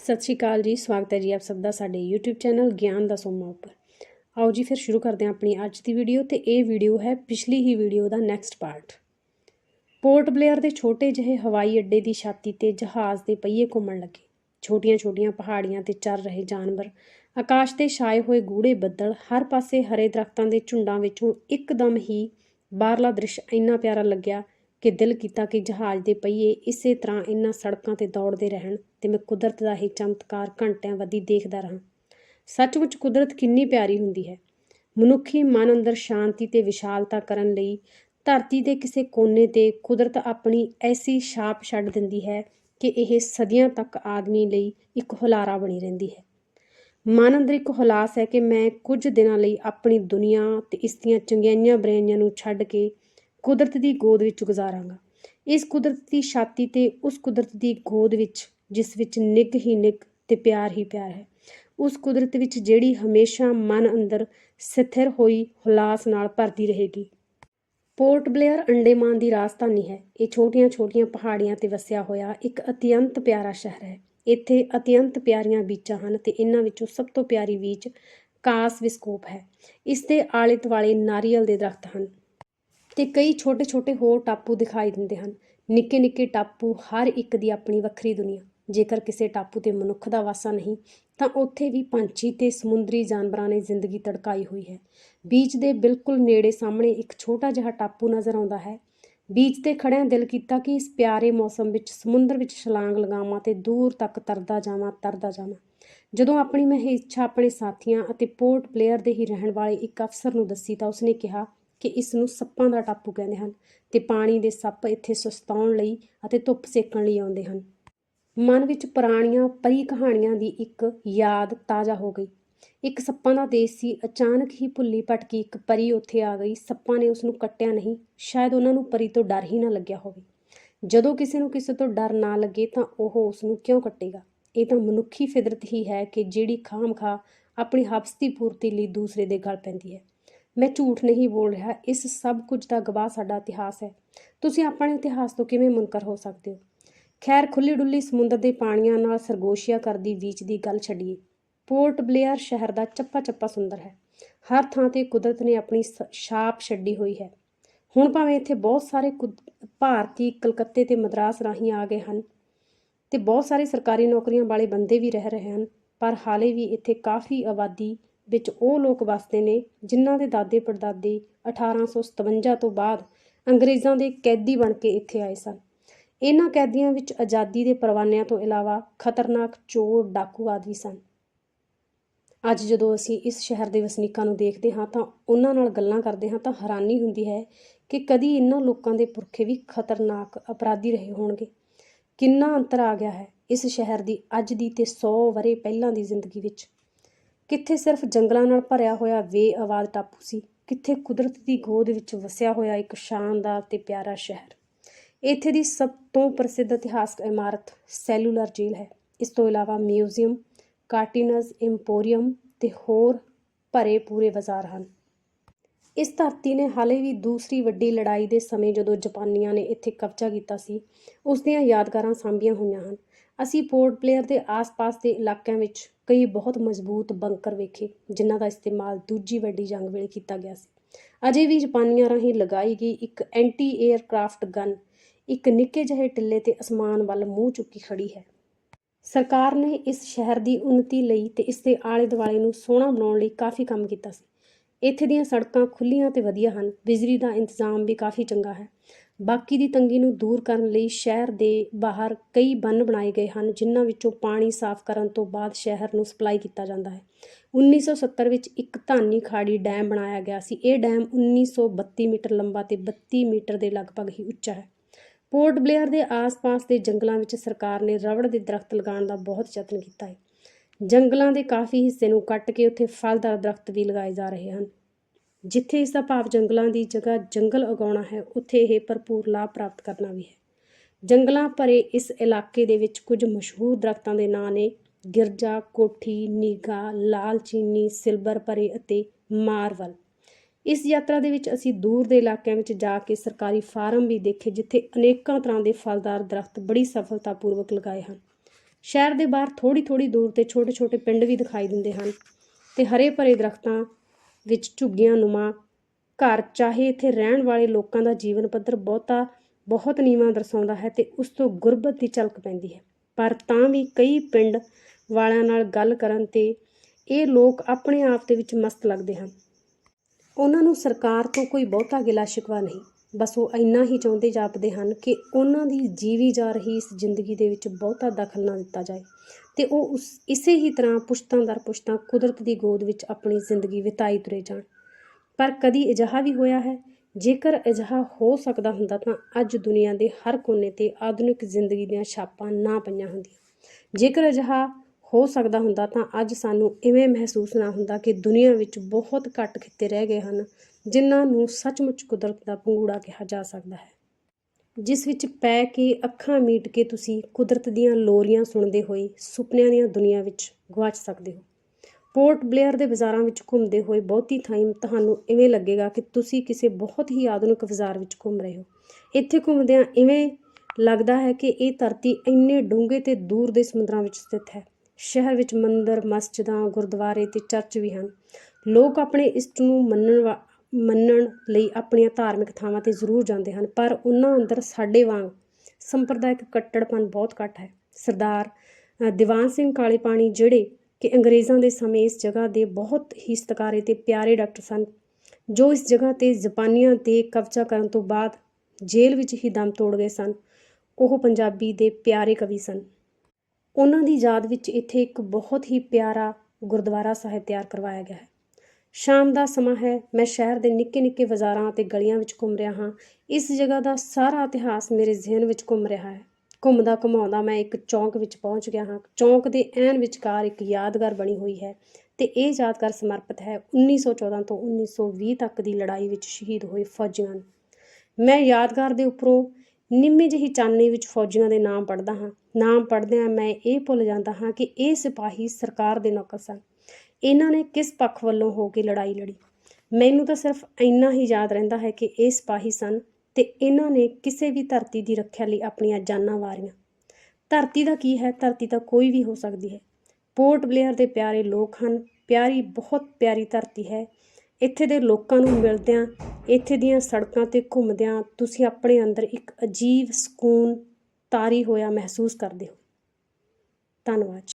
ਸਤਿ ਸ਼੍ਰੀ ਅਕਾਲ ਜੀ, ਸਵਾਗਤ ਹੈ ਜੀ ਆਪ ਸਭ ਦਾ ਸਾਡੇ YouTube ਚੈਨਲ ਗਿਆਨ ਦਾ ਸੋਮਾ ਉੱਪਰ। ਆਓ ਜੀ ਫਿਰ ਸ਼ੁਰੂ ਕਰਦੇ ਹਾਂ ਆਪਣੀ ਅੱਜ ਦੀ ਵੀਡੀਓ ਤੇ ਇਹ ਵੀਡੀਓ ਹੈ ਪਿਛਲੀ ਹੀ ਵੀਡੀਓ ਦਾ ਨੈਕਸਟ ਪਾਰਟ ਪੋਰਟ ਬਲੇਅਰ ਦੇ ਛੋਟੇ ਜਿਹੇ ਹਵਾਈ ਅੱਡੇ ਦੀ ਛਾਤੀ ਤੇ ਜਹਾਜ਼ ਦੇ ਪਹੀਏ ਘੁੰਮਣ ਲੱਗੇ। ਛੋਟੀਆਂ-ਛੋਟੀਆਂ ਪਹਾੜੀਆਂ ਤੇ ਚੱਲ ਰਹੇ ਜਾਨਵਰ, ਆਕਾਸ਼ ਤੇ ਛਾਏ ਹੋਏ ਗੂੜੇ ਬੱਦਲ, ਹਰ ਪਾਸੇ ਹਰੇ ਦਰਖਤਾਂ ਦੇ ਝੁੰਡਾਂ ਵਿੱਚੋਂ ਇੱਕਦਮ ਹੀ ਬਾਹਰਲਾ ਦ੍ਰਿਸ਼ ਇੰਨਾ ਪਿਆਰਾ ਲੱਗਿਆ ਕਿ ਦਿਲ ਕੀਤਾ ਕਿ ਜਹਾਜ਼ ਦੇ ਪਹੀਏ ਇਸੇ ਤਰ੍ਹਾਂ ਇਨ੍ਹਾਂ ਸੜਕਾਂ ਤੇ ਦੌੜਦੇ ਰਹਿਣ ਤੇ ਮੈਂ ਕੁਦਰਤ ਦਾ ਇਹ ਚਮਤਕਾਰ ਘੰਟਿਆਂ ਵਧੀ ਦੇਖਦਾ ਰਹਾਂ। ਸੱਚਮੁੱਚ ਕੁਦਰਤ ਕਿੰਨੀ ਪਿਆਰੀ ਹੁੰਦੀ ਹੈ। ਮਨੁੱਖੀ ਮਨ ਅੰਦਰ ਸ਼ਾਂਤੀ ਤੇ ਵਿਸ਼ਾਲਤਾ ਕਰਨ ਲਈ ਧਰਤੀ ਦੇ ਕਿਸੇ ਕੋਨੇ ਤੇ ਕੁਦਰਤ ਆਪਣੀ ਐਸੀ ਛਾਪ ਛੱਡ ਦਿੰਦੀ ਹੈ ਕਿ ਇਹ ਸਦੀਆਂ ਤੱਕ ਆਦਮੀ ਲਈ ਇੱਕ ਹੁਲਾਰਾ ਬਣੀ ਰਹਿੰਦੀ ਹੈ। ਮਨ ਅੰਦਰ ਇੱਕ ਹੁਲਾਸ ਹੈ ਕਿ ਮੈਂ ਕੁਝ ਦਿਨਾਂ ਲਈ ਆਪਣੀ ਦੁਨੀਆ ਤੇ ਇਸ ਦੀਆਂ ਚੰਗਿਆਈਆਂ ਬੁਰਾਈਆਂ ਨੂੰ ਛੱਡ ਕੇ ਕੁਦਰਤ ਦੀ ਗੋਦ ਵਿੱਚ ਗੁਜ਼ਾਰਾਂਗਾ। ਇਸ ਕੁਦਰਤ ਦੀ ਛਾਤੀ ਤੇ ਉਸ ਕੁਦਰਤ ਦੀ ਗੋਦ ਵਿੱਚ, ਜਿਸ ਵਿੱਚ ਨਿੱਘ ਹੀ ਨਿੱਘ ਤੇ ਪਿਆਰ ਹੀ ਪਿਆਰ ਹੈ, ਉਸ ਕੁਦਰਤ ਵਿੱਚ ਜਿਹੜੀ ਹਮੇਸ਼ਾ ਮਨ ਅੰਦਰ ਸਥਿਰ ਹੋਈ ਹੁਲਾਸ ਨਾਲ ਭਰਦੀ ਰਹੇਗੀ। ਪੋਰਟ ਬਲੇਅਰ ਅੰਡੇਮਾਨ ਦੀ ਰਾਜਧਾਨੀ ਹੈ। ਇਹ ਛੋਟੀਆਂ-ਛੋਟੀਆਂ ਪਹਾੜੀਆਂ ਤੇ ਵਸਿਆ ਹੋਇਆ ਇੱਕ ਅਤਿਅੰਤ ਪਿਆਰਾ ਸ਼ਹਿਰ ਹੈ। ਇੱਥੇ ਅਤਿਅੰਤ ਪਿਆਰੀਆਂ ਬੀਚਾਂ ਹਨ ਤੇ ਇਹਨਾਂ ਵਿੱਚੋਂ ਸਭ ਤੋਂ ਪਿਆਰੀ ਬੀਚ ਕਾਸ ਵਿਸਕੋਪ ਹੈ। ਇਸ ਦੇ ਆਲੇ ਦੁਆਲੇ ਨਾਰੀਅਲ ਦੇ ਦਰਖਤ ਹਨ। ਤੇ ਕਈ ਛੋਟੇ-ਛੋਟੇ ਹੋਰ ਟਾਪੂ ਦਿਖਾਈ ਦਿੰਦੇ ਹਨ। ਨਿੱਕੇ-ਨਿੱਕੇ ਟਾਪੂ ਹਰ ਇੱਕ ਦੀ ਆਪਣੀ ਵੱਖਰੀ ਦੁਨੀਆ। ਜੇਕਰ ਕਿਸੇ ਟਾਪੂ ਤੇ ਮਨੁੱਖ ਦਾ ਵਾਸਾ ਨਹੀਂ, ਤਾਂ ਉੱਥੇ ਵੀ ਪੰਛੀ ਤੇ ਸਮੁੰਦਰੀ ਜਾਨਵਰਾਂ ਨੇ ਜ਼ਿੰਦਗੀ ਤੜਕਾਈ ਹੋਈ ਹੈ। ਬੀਚ ਦੇ ਬਿਲਕੁਲ ਨੇੜੇ ਸਾਹਮਣੇ ਇੱਕ ਛੋਟਾ ਜਿਹਾ ਟਾਪੂ ਨਜ਼ਰ ਆਉਂਦਾ ਹੈ। ਬੀਚ ਤੇ ਖੜਿਆਂ ਦਿਲ ਕੀਤਾ ਕਿ ਇਸ ਪਿਆਰੇ ਮੌਸਮ ਵਿੱਚ ਸਮੁੰਦਰ ਵਿੱਚ ਛਲਾਂਗ ਲਗਾਵਾਂ ਤੇ ਦੂਰ ਤੱਕ ਤਰਦਾ ਜਾਵਾਂ ਤਰਦਾ ਜਾਵਾਂ। ਜਦੋਂ ਆਪਣੀ ਮੈਂ ਇਹ ਇੱਛਾ ਆਪਣੇ ਸਾਥੀਆਂ ਅਤੇ ਪੋਰਟ ਪਲੇਅਰ ਦੇ ਹੀ ਰਹਿਣ ਵਾਲੇ ਇੱਕ ਅਫਸਰ ਨੂੰ ਦੱਸੀ ਤਾਂ ਉਸਨੇ ਕਿਹਾ ਕਿ ਇਸ ਨੂੰ ਸੱਪਾਂ ਦਾ ਟਾਪੂ ਕਹਿੰਦੇ ਹਨ ਤੇ ਪਾਣੀ ਦੇ ਸੱਪ ਇੱਥੇ ਸੁਸਤਾਉਣ ਲਈ ਅਤੇ ਧੁੱਪ ਸੇਕਣ ਲਈ ਆਉਂਦੇ ਹਨ। ਮਨ ਵਿੱਚ ਪੁਰਾਣੀਆਂ ਪਰੀ ਕਹਾਣੀਆਂ ਦੀ ਇੱਕ ਯਾਦ ਤਾਜ਼ਾ ਹੋ ਗਈ। ਇੱਕ ਸੱਪਾਂ ਦਾ ਦੇਸ਼ ਸੀ, ਅਚਾਨਕ ਹੀ ਭੁੱਲੀ ਭਟਕੀ ਇੱਕ ਪਰੀ ਉੱਥੇ ਆ ਗਈ। ਸੱਪਾਂ ਨੇ ਉਸ ਨੂੰ ਕੱਟਿਆ ਨਹੀਂ, ਸ਼ਾਇਦ ਉਹਨਾਂ ਨੂੰ ਪਰੀ ਤੋਂ ਡਰ ਹੀ ਨਾ ਲੱਗਿਆ ਹੋਵੇ। ਜਦੋਂ ਕਿਸੇ ਨੂੰ ਕਿਸੇ ਤੋਂ ਡਰ ਨਾ ਲੱਗੇ ਤਾਂ ਉਹ ਉਸ ਨੂੰ ਕਿਉਂ ਕੱਟੇਗਾ? ਇਹ ਤਾਂ ਮਨੁੱਖੀ ਫਿਦਰਤ ਹੀ ਹੈ ਕਿ ਜਿਹੜੀ ਖਾਮਖਾ ਆਪਣੀ ਹਬਸ ਦੀ ਪੂਰਤੀ ਲਈ ਦੂਸਰੇ ਦੇ ਗਲ ਪੈਂਦੀ ਹੈ। ਮੈਂ ਝੂਠ ਨਹੀਂ ਬੋਲ ਰਿਹਾ। ਇਸ ਸਭ ਕੁਝ ਦਾ ਗਵਾਹ ਸਾਡਾ ਇਤਿਹਾਸ ਹੈ। ਤੁਸੀਂ ਆਪਣੇ ਇਤਿਹਾਸ ਤੋਂ ਕਿਵੇਂ ਮੁਨਕਰ ਹੋ ਸਕਦੇ ਹੋ? ਖੈਰ ਖੁੱਲੀ ਡੁੱਲੀ ਸਮੁੰਦਰ ਦੇ ਪਾਣੀਆਂ ਨਾਲ ਸਰਗੋਸ਼ੀਆ ਕਰਦੀ ਬੀਚ ਦੀ ਗੱਲ ਛੱਡੀਏ। ਪੋਰਟ ਬਲੇਅਰ ਸ਼ਹਿਰ ਦਾ ਚੱਪਾ ਚੱਪਾ ਸੁੰਦਰ ਹੈ। ਹਰ ਥਾਂ ਤੇ ਕੁਦਰਤ ਨੇ ਆਪਣੀ ਛਾਪ ਛੱਡੀ ਹੋਈ ਹੈ। ਹੁਣ ਭਾਵੇਂ ਇੱਥੇ ਬਹੁਤ ਸਾਰੇ ਭਾਰਤੀ ਕਲਕੱਤੇ ਤੇ ਮਦਰਾਸ ਰਾਹੀਂ ਆ ਗਏ ਹਨ ਤੇ ਬਹੁਤ ਸਾਰੇ ਸਰਕਾਰੀ ਨੌਕਰੀਆਂ ਵਾਲੇ ਬੰਦੇ ਵੀ ਰਹਿ ਰਹੇ ਹਨ, ਪਰ ਹਾਲੇ ਵੀ ਇੱਥੇ ਕਾਫੀ ਆਬਾਦੀ ਵਿੱਚ ਉਹ ਲੋਕ ਵਸਦੇ ਨੇ ਜਿਨ੍ਹਾਂ ਦੇ ਦਾਦੇ ਪੜਦਾਦੇ 1857 ਤੋਂ ਬਾਅਦ ਅੰਗਰੇਜ਼ਾਂ ਦੇ ਕੈਦੀ ਬਣ ਕੇ ਇੱਥੇ ਆਏ ਸਨ। ਇਹਨਾਂ ਕੈਦੀਆਂ ਵਿੱਚ ਆਜ਼ਾਦੀ ਦੇ ਪਰਵਾਨਿਆਂ ਤੋਂ ਇਲਾਵਾ ਖਤਰਨਾਕ ਚੋਰ, ਡਾਕੂ ਆਦਿ ਸਨ। ਅੱਜ ਜਦੋਂ ਅਸੀਂ ਇਸ ਸ਼ਹਿਰ ਦੇ ਵਸਨੀਕਾਂ ਨੂੰ ਦੇਖਦੇ ਹਾਂ ਤਾਂ ਉਹਨਾਂ ਨਾਲ ਗੱਲਾਂ ਕਰਦੇ ਹਾਂ ਤਾਂ ਹੈਰਾਨੀ ਹੁੰਦੀ ਹੈ ਕਿ ਕਦੀ ਇਹਨਾਂ ਲੋਕਾਂ ਦੇ ਪੁਰਖੇ ਵੀ ਖਤਰਨਾਕ ਅਪਰਾਧੀ ਰਹੇ ਹੋਣਗੇ। ਕਿੰਨਾ ਅੰਤਰ ਆ ਗਿਆ ਹੈ ਇਸ ਸ਼ਹਿਰ ਦੀ ਅੱਜ ਦੀ ਤੇ 100 ਵਰੇ ਪਹਿਲਾਂ ਦੀ ਜ਼ਿੰਦਗੀ ਵਿੱਚ। ਕਿੱਥੇ ਸਿਰਫ ਜੰਗਲਾਂ ਨਾਲ ਭਰਿਆ ਹੋਇਆ ਵੇ ਆਵਾਜ਼ ਟਾਪੂ ਸੀ, ਕਿੱਥੇ ਕੁਦਰਤ ਦੀ ਗੋਦ ਵਿੱਚ ਵਸਿਆ ਹੋਇਆ ਇੱਕ ਸ਼ਾਨਦਾਰ ਤੇ ਪਿਆਰਾ ਸ਼ਹਿਰ। ਇੱਥੇ ਦੀ ਸਭ ਤੋਂ ਪ੍ਰਸਿੱਧ ਇਤਿਹਾਸਕ ਇਮਾਰਤ ਸੈਲੂਲਰ ਜੇਲ ਹੈ। ਇਸ ਤੋਂ ਇਲਾਵਾ ਮਿਊਜ਼ੀਅਮ, ਕਾਰਟੀਨਜ਼, ਇੰਪੋਰੀਅਮ ਤੇ ਹੋਰ ਭਰੇ ਪੂਰੇ ਬਾਜ਼ਾਰ ਹਨ। ਇਸ ਧਰਤੀ ਨੇ ਹਾਲੇ ਵੀ ਦੂਸਰੀ ਵੱਡੀ ਲੜਾਈ ਦੇ ਸਮੇਂ ਜਦੋਂ ਜਾਪਾਨੀਆਂ ਨੇ ਇੱਥੇ ਕਬਜ਼ਾ ਕੀਤਾ ਸੀ, ਉਸ ਦੀਆਂ ਯਾਦਗਾਰਾਂ ਸਾਂਭੀਆਂ ਹੋਈਆਂ ਹਨ। ਅਸੀਂ ਪੋਰਟ ਪਲੇਅਰ ਦੇ ਆਸ-ਪਾਸ ਦੇ ਇਲਾਕਿਆਂ ਵਿੱਚ ਕਈ ਬਹੁਤ ਮਜ਼ਬੂਤ ਬੰਕਰ ਵੇਖੇ, ਜਿਨ੍ਹਾਂ ਦਾ ਇਸਤੇਮਾਲ ਦੂਜੀ ਵੱਡੀ ਜੰਗ ਵੇਲੇ ਕੀਤਾ ਗਿਆ ਸੀ। ਅਜੇ ਵੀ ਜਪਾਨੀਆਂ ਰਾਹੀਂ ਲਗਾਈ ਗਈ ਇੱਕ ਐਂਟੀ 에ਅਰਕ੍ਰਾਫਟ ਗਨ ਇੱਕ ਨਿੱਕੇ ਜਿਹੇ ਟਿੱਲੇ ਤੇ ਅਸਮਾਨ ਵੱਲ ਮੂੰਹ ਚੁੱਕੀ ਖੜੀ ਹੈ। ਸਰਕਾਰ ਨੇ ਇਸ ਸ਼ਹਿਰ ਦੀ ਉન્નਤੀ ਲਈ ਤੇ ਇਸ ਦੇ ਆਲੇ-ਦੁਆਲੇ ਨੂੰ ਸੋਹਣਾ ਬਣਾਉਣ ਲਈ ਕਾਫੀ ਕੰਮ ਕੀਤਾ ਸੀ। ਇੱਥੇ ਦੀਆਂ ਸੜਕਾਂ ਖੁੱਲੀਆਂ ਤੇ ਵਧੀਆ ਹਨ, ਬਿਜਲੀ ਦਾ ਇੰਤਜ਼ਾਮ ਵੀ ਕਾਫੀ ਚੰਗਾ ਹੈ। ਬਾਕੀ ਦੀ ਤੰਗੀ ਨੂੰ ਦੂਰ ਕਰਨ ਲਈ ਸ਼ਹਿਰ ਦੇ ਬਾਹਰ ਕਈ ਬੰਨ ਬਣਾਏ ਗਏ ਹਨ, ਜਿਨ੍ਹਾਂ ਵਿੱਚੋਂ ਪਾਣੀ ਸਾਫ਼ ਕਰਨ ਤੋਂ ਬਾਅਦ ਸ਼ਹਿਰ ਨੂੰ ਸਪਲਾਈ ਕੀਤਾ ਜਾਂਦਾ ਹੈ। 1970 ਵਿੱਚ ਇੱਕ ਧਾਨੀ ਖਾੜੀ ਡੈਮ ਬਣਾਇਆ ਗਿਆ ਸੀ। ਇਹ ਡੈਮ 1932 ਮੀਟਰ ਲੰਬਾ ਤੇ 32 ਮੀਟਰ ਦੇ ਲਗਭਗ ਹੀ ਉੱਚਾ ਹੈ। ਪੋਰਟ ਬਲੇਅਰ ਦੇ ਆਸ-ਪਾਸ ਦੇ ਜੰਗਲਾਂ ਵਿੱਚ ਸਰਕਾਰ ਨੇ ਰਬੜ ਦੇ ਦਰਖਤ ਲਗਾਉਣ ਦਾ ਬਹੁਤ ਯਤਨ ਕੀਤਾ ਹੈ। ਜੰਗਲਾਂ ਦੇ ਕਾਫੀ ਹਿੱਸੇ ਨੂੰ ਕੱਟ ਕੇ ਉੱਥੇ ਫਲਦਾਰ ਦਰਖਤ ਵੀ ਲਗਾਏ ਜਾ ਰਹੇ ਹਨ। ਜਿੱਥੇ ਇਸ ਦਾ ਭਾਵ ਜੰਗਲਾਂ ਦੀ ਜਗ੍ਹਾ ਜੰਗਲ ਉਗਾਉਣਾ ਹੈ, ਉੱਥੇ ਇਹ ਭਰਪੂਰ ਲਾਭ ਪ੍ਰਾਪਤ ਕਰਨਾ ਵੀ ਹੈ। ਜੰਗਲਾਂ ਭਰੇ ਇਸ ਇਲਾਕੇ ਦੇ ਵਿੱਚ ਕੁਝ ਮਸ਼ਹੂਰ ਦਰਖਤਾਂ ਦੇ ਨਾਂ ਨੇ ਗਿਰਜਾ, ਕੋਠੀ, ਨੀਗਾ, ਲਾਲ ਚੀਨੀ, ਸਿਲਵਰ ਭਰੇ ਅਤੇ ਮਾਰਵਲ। ਇਸ ਯਾਤਰਾ ਦੇ ਵਿੱਚ ਅਸੀਂ ਦੂਰ ਦੇ ਇਲਾਕਿਆਂ ਵਿੱਚ ਜਾ ਕੇ ਸਰਕਾਰੀ ਫਾਰਮ ਵੀ ਦੇਖੇ, ਜਿੱਥੇ ਅਨੇਕਾਂ ਤਰ੍ਹਾਂ ਦੇ ਫਲਦਾਰ ਦਰਖਤ ਬੜੀ ਸਫਲਤਾਪੂਰਵਕ ਲਗਾਏ ਹਨ। ਸ਼ਹਿਰ ਦੇ ਬਾਹਰ ਥੋੜੀ ਥੋੜੀ ਦੂਰ ਤੇ ਛੋਟੇ ਛੋਟੇ ਪਿੰਡ ਵੀ ਦਿਖਾਈ ਦਿੰਦੇ ਹਨ ਤੇ ਹਰੇ ਭਰੇ ਦਰਖਤਾਂ ਵਿੱਚ ਝੁੱਗੀਆਂ ਨੁਮਾ ਘਰ, ਚਾਹੇ ਇੱਥੇ ਰਹਿਣ ਵਾਲੇ ਲੋਕਾਂ ਦਾ ਜੀਵਨ ਪੱਧਰ ਬਹੁਤਾ, ਬਹੁਤ ਨੀਵਾਂ ਦਰਸਾਉਂਦਾ ਹੈ ਤੇ ਉਸ ਤੋਂ ਗੁਰਬਤ ਦੀ ਝਲਕ ਪੈਂਦੀ ਹੈ। ਪਰ ਤਾਂ ਵੀ ਕਈ ਪਿੰਡ ਵਾਲਿਆਂ ਨਾਲ ਗੱਲ ਕਰਨ ਤੇ ਇਹ ਲੋਕ ਆਪਣੇ ਆਪ ਦੇ ਵਿੱਚ ਮਸਤ ਲੱਗਦੇ ਹਨ। ਉਹਨਾਂ ਨੂੰ ਸਰਕਾਰ ਤੋਂ ਕੋਈ ਬਹੁਤਾ ਗਿਲਾ ਸ਼ਿਕਵਾ ਨਹੀਂ। ਬਸ ਉਹ ਇੰਨਾ ਹੀ ਚਾਹੁੰਦੇ ਜਾਪਦੇ ਹਨ ਕਿ ਉਹਨਾਂ ਦੀ ਜੀਵੀ ਜਾ ਰਹੀ ਇਸ ਜ਼ਿੰਦਗੀ ਦੇ ਵਿੱਚ ਬਹੁਤਾ ਦਖਲ ਨਾ ਦਿੱਤਾ ਜਾਏ। ਤੇ ਉਹ ਉਸ ਇਸੇ ਹੀ ਤਰ੍ਹਾਂ ਪੁਸ਼ਤਾਂ ਦਰ ਪੁਸ਼ਤਾਂ ਕੁਦਰਤ ਦੀ ਗੋਦ ਵਿੱਚ ਆਪਣੀ ਜ਼ਿੰਦਗੀ ਬਿਤਾਈ ਤੁਰੇ ਜਾਣ। ਪਰ ਕਦੀ ਅਜਿਹਾ ਵੀ ਹੋਇਆ ਹੈ, ਜੇਕਰ ਅਜਿਹਾ ਹੋ ਸਕਦਾ ਹੁੰਦਾ ਤਾਂ ਅੱਜ ਦੁਨੀਆ ਦੇ ਹਰ ਕੋਨੇ ਤੇ ਆਧੁਨਿਕ ਜ਼ਿੰਦਗੀ ਦੀਆਂ ਛਾਪਾਂ ਨਾ ਪਈਆਂ ਹੁੰਦੀਆਂ। ਜੇਕਰ ਅਜਿਹਾ ਹੋ ਸਕਦਾ ਹੁੰਦਾ ਤਾਂ ਅੱਜ ਸਾਨੂੰ ਇਵੇਂ ਮਹਿਸੂਸ ਨਾ ਹੁੰਦਾ ਕਿ ਦੁਨੀਆ ਵਿੱਚ ਬਹੁਤ ਘੱਟ ਖਿੱਤੇ ਰਹਿ ਗਏ ਹਨ, ਜਿਨ੍ਹਾਂ ਨੂੰ ਸੱਚਮੁੱਚ ਕੁਦਰਤ ਦਾ ਪੰਗੂੜਾ ਕਿਹਾ ਜਾ ਸਕਦਾ ਹੈ। ਜਿਸ ਵਿੱਚ ਪੈ ਕੇ ਅੱਖਾਂ ਮੀਟ ਕੇ ਤੁਸੀਂ ਕੁਦਰਤ ਦੀਆਂ ਲੋਰੀਆਂ ਸੁਣਦੇ ਹੋਏ ਸੁਪਨਿਆਂ ਦੀਆਂ ਦੁਨੀਆ ਵਿੱਚ ਗਵਾਚ ਸਕਦੇ ਹੋ। ਪੋਰਟ ਬਲੇਅਰ ਦੇ ਬਾਜ਼ਾਰਾਂ ਵਿੱਚ ਘੁੰਮਦੇ ਹੋਏ ਬਹੁਤੀ ਥਾਈਂ ਤੁਹਾਨੂੰ ਇਵੇਂ ਲੱਗੇਗਾ ਕਿ ਤੁਸੀਂ ਕਿਸੇ ਬਹੁਤ ਹੀ ਆਧੁਨਿਕ ਬਾਜ਼ਾਰ ਵਿੱਚ ਘੁੰਮ ਰਹੇ ਹੋ। ਇੱਥੇ ਘੁੰਮਦਿਆਂ ਇਵੇਂ ਲੱਗਦਾ ਹੈ ਕਿ ਇਹ ਧਰਤੀ ਇੰਨੇ ਡੂੰਘੇ ਤੇ ਦੂਰ ਦੇ ਸਮੁੰਦਰਾਂ ਵਿੱਚ ਸਥਿਤ ਹੈ। ਸ਼ਹਿਰ ਵਿੱਚ ਮੰਦਰ, ਮਸਜਿਦਾਂ, ਗੁਰਦੁਆਰੇ ਤੇ ਚਰਚ ਵੀ ਹਨ। ਲੋਕ ਆਪਣੇ ਇਸ਼ਟ ਨੂੰ ਮੰਨਣ ਵਾ- ਮੰਨਣ ਲਈ ਆਪਣੀਆਂ ਧਾਰਮਿਕ ਥਾਵਾਂ ਤੇ ਜ਼ਰੂਰ ਜਾਂਦੇ ਹਨ, ਪਰ ਉਹਨਾਂ ਅੰਦਰ ਸਾਡੇ ਵਾਂਗ ਸੰਪਰਦਾਇਕ ਕੱਟੜਪਨ ਬਹੁਤ ਘੱਟ ਹੈ। ਸਰਦਾਰ ਦੀਵਾਨ ਸਿੰਘ ਕਾਲੇ ਪਾਣੀ ਜਿਹੜੇ ਕਿ ਅੰਗਰੇਜ਼ਾਂ ਦੇ ਸਮੇਂ ਇਸ ਜਗ੍ਹਾ ਦੇ ਬਹੁਤ ਹੀ ਸਤਿਕਾਰੇ ਤੇ ਪਿਆਰੇ ਡਾਕਟਰ ਸਨ, ਜੋ ਇਸ ਜਗ੍ਹਾ ਤੇ ਜਾਪਾਨੀਆਂ ਤੇ ਕਬਜ਼ਾ ਕਰਨ ਤੋਂ ਬਾਅਦ ਜੇਲ੍ਹ ਵਿੱਚ ਹੀ ਦਮ ਤੋੜ ਗਏ ਸਨ, ਉਹ ਪੰਜਾਬੀ ਦੇ ਪਿਆਰੇ ਕਵੀ ਸਨ। ਉਹਨਾਂ ਦੀ ਯਾਦ ਵਿੱਚ ਇੱਥੇ ਇੱਕ ਬਹੁਤ ਹੀ ਪਿਆਰਾ ਗੁਰਦੁਆਰਾ ਸਾਹਿਬ ਤਿਆਰ ਕਰਵਾਇਆ ਗਿਆ ਹੈ। ਸ਼ਾਮ ਦਾ ਸਮਾਂ ਹੈ, ਮੈਂ ਸ਼ਹਿਰ ਦੇ ਨਿੱਕੇ ਨਿੱਕੇ ਬਾਜ਼ਾਰਾਂ ਅਤੇ ਗਲੀਆਂ ਵਿੱਚ ਘੁੰਮ ਰਿਹਾ ਹਾਂ। ਇਸ ਜਗ੍ਹਾ ਦਾ ਸਾਰਾ ਇਤਿਹਾਸ ਮੇਰੇ ਜ਼ਿਹਨ ਵਿੱਚ ਘੁੰਮ ਰਿਹਾ ਹੈ। ਘੁੰਮਦਾ ਘੁਮਾਉਂਦਾ ਮੈਂ ਇੱਕ ਚੌਂਕ ਵਿੱਚ ਪਹੁੰਚ ਗਿਆ ਹਾਂ। ਚੌਂਕ ਦੇ ਐਨ ਵਿਚਕਾਰ ਇੱਕ ਯਾਦਗਾਰ ਬਣੀ ਹੋਈ ਹੈ ਤੇ ਇਹ ਯਾਦਗਾਰ ਸਮਰਪਿਤ ਹੈ 1914 ਤੋਂ 1920 ਤੱਕ ਦੀ ਲੜਾਈ ਵਿੱਚ ਸ਼ਹੀਦ ਹੋਏ ਫੌਜੀਆਂ ਨੂੰ। ਮੈਂ ਯਾਦਗਾਰ ਦੇ ਉੱਪਰੋਂ ਨਿੰਮੇ ਜਿਹੀ ਚਾਨਣੀ ਵਿੱਚ ਫੌਜੀਆਂ ਦੇ ਨਾਮ ਪੜ੍ਹਦਾ ਹਾਂ। ਨਾਮ ਪੜ੍ਹਦਿਆਂ ਮੈਂ ਇਹ ਭੁੱਲ ਜਾਂਦਾ ਹਾਂ ਕਿ ਇਹ ਸਿਪਾਹੀ ਸਰਕਾਰ ਦੇ ਨੌਕਰ ਸਨ। ਇਹਨਾਂ ਨੇ ਕਿਸ ਪੱਖ ਵੱਲੋਂ ਹੋ ਕੇ ਲੜਾਈ ਲੜੀ? ਮੈਨੂੰ ਤਾਂ ਸਿਰਫ ਇੰਨਾ ਹੀ ਯਾਦ ਰਹਿੰਦਾ ਹੈ ਕਿ ਇਹ ਸਿਪਾਹੀ ਸਨ ਤੇ ਇਹਨਾਂ ਨੇ ਕਿਸੇ ਵੀ ਧਰਤੀ ਦੀ ਰੱਖਿਆ ਲਈ ਆਪਣੀਆਂ ਜਾਨਾਂ ਵਾਰੀਆਂ। ਧਰਤੀ ਦਾ ਕੀ ਹੈ? ਧਰਤੀ ਤਾਂ ਕੋਈ ਵੀ ਹੋ ਸਕਦੀ ਹੈ। ਪੋਰਟ ਬਲੇਅਰ ਦੇ ਪਿਆਰੇ ਲੋਕ ਹਨ। ਪਿਆਰੀ, ਬਹੁਤ ਪਿਆਰੀ ਧਰਤੀ ਹੈ। ਇੱਥੇ ਦੇ ਲੋਕਾਂ ਨੂੰ ਮਿਲਦਿਆਂ, ਇੱਥੇ ਦੀਆਂ ਸੜਕਾਂ ਤੇ ਘੁੰਮਦਿਆਂ ਤੁਸੀਂ ਆਪਣੇ ਅੰਦਰ ਇੱਕ ਅਜੀਬ ਸਕੂਨ ਤਾਰੀ ਹੋਇਆ ਮਹਿਸੂਸ ਕਰਦੇ ਹੋ। ਧੰਨਵਾਦ